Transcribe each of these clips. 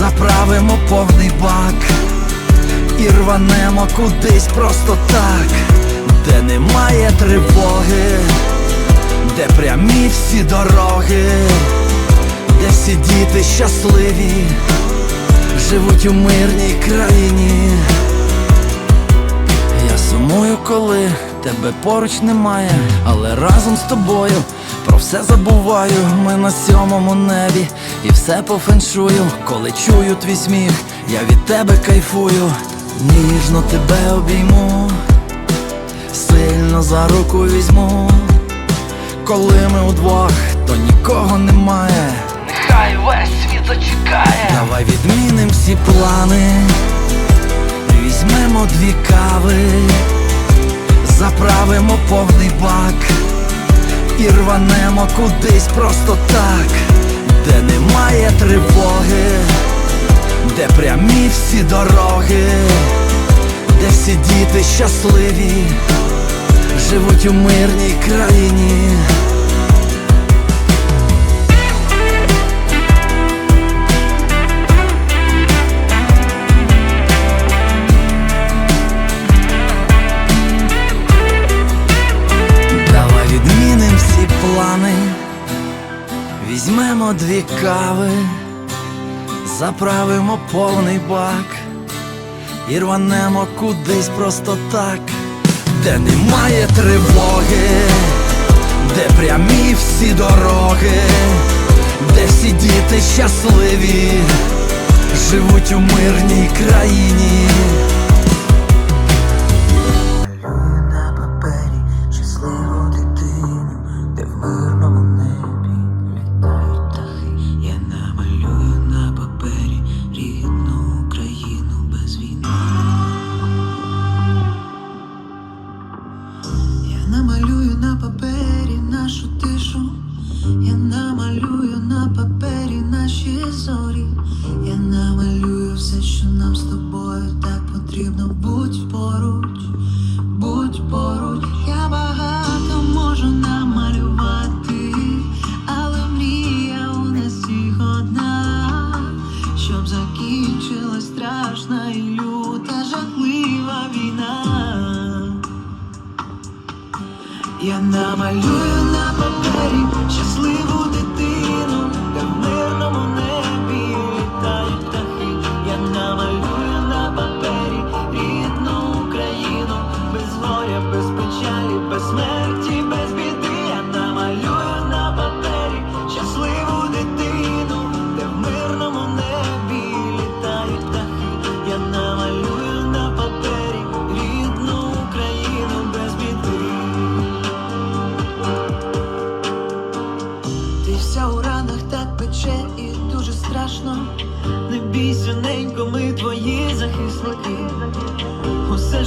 заправимо повний бак і рванемо кудись просто так, де немає тривоги, де прямі всі дороги, де всі діти щасливі, живуть у мирній країні. Я сумую, коли тебе поруч немає, але разом з тобою про все забуваю. Ми на сьомому небі і все по феншую. Коли чую твій сміх, я від тебе кайфую, ніжно тебе обійму, сильно за руку візьму. Коли ми удвох, то нікого немає. Нехай весь світ зачекає. Давай відміним всі плани, візьмемо дві кави, заправимо повний бак і рванемо кудись просто так, де немає тривоги, де прямі всі дороги, де всі діти щасливі, живуть у мирній країні. Плани, візьмемо дві кави, заправимо повний бак і рванемо кудись просто так, де немає тривоги, де прямі всі дороги, де всі діти щасливі, живуть у мирній країні. Намалюю на папері нашу тишу. Я намалюю на папері наші зорі. Я намалюю все, що нам з тобою так потрібно. Будь Я намалюю на папері щасливу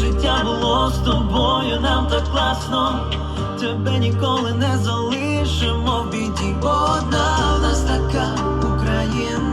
життя було з тобою, нам так класно. Тебе ніколи не залишимо в біді. Бо Одна в нас така Україна,